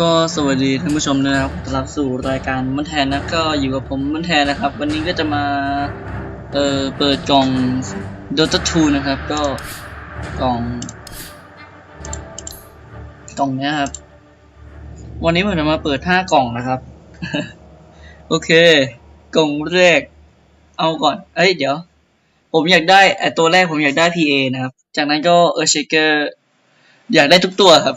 ก็สวัสดีท่านผู้ชมนะครับต้อนรับสู่รายการมันแทนนะก็อยู่กับผมมันแทนนะครับ วันนี้ก็จะมาเอ่อเปิดกล่อง Dota 2 นะครับ ก็กล่อง กล่องนี้ครับ วันนี้ผมจะมาเปิด 5 กล่องนะครับ โอเค กล่องแรก เอาก่อน เอ้ยเดี๋ยว ผมอยากได้ไอตัวแรกผมอยากได้ PA นะครับ จากนั้นก็เออเชเกอร์อยากได้ทุกตัวครับ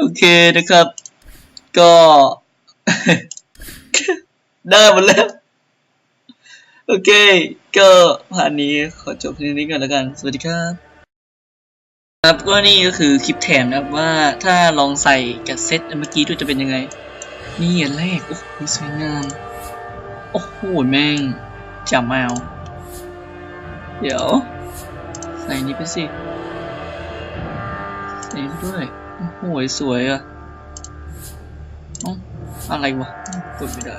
โอเคนะครับ ก็ ได้หมดแล้ว โอเค ก็ผ่านนี้ขอจบที่นี้ก่อนแล้วกัน สวัสดีครับ ครับก็นี่ก็คือคลิปแถมนะครับว่าถ้าลองใส่กับเซตเมื่อกี้ด้วยจะเป็นยังไง นี่อันแรก โอ้โหสวยงาม โอ้โห แม่งจับแมวเดี๋ยว ใส่นี้ไปสิใส่นี้ด้วย โอ้โหสวยอะเอ้าอะไรวะกดไม่ได้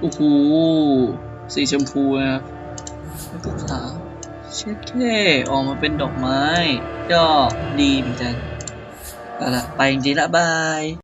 โอ้โหสีชมพูนะครับแล้วก็ขาวเช็ดแค่ออกมาเป็นดอกไม้ก็ดีเหมือนกันเอาละไปจริงๆละบาย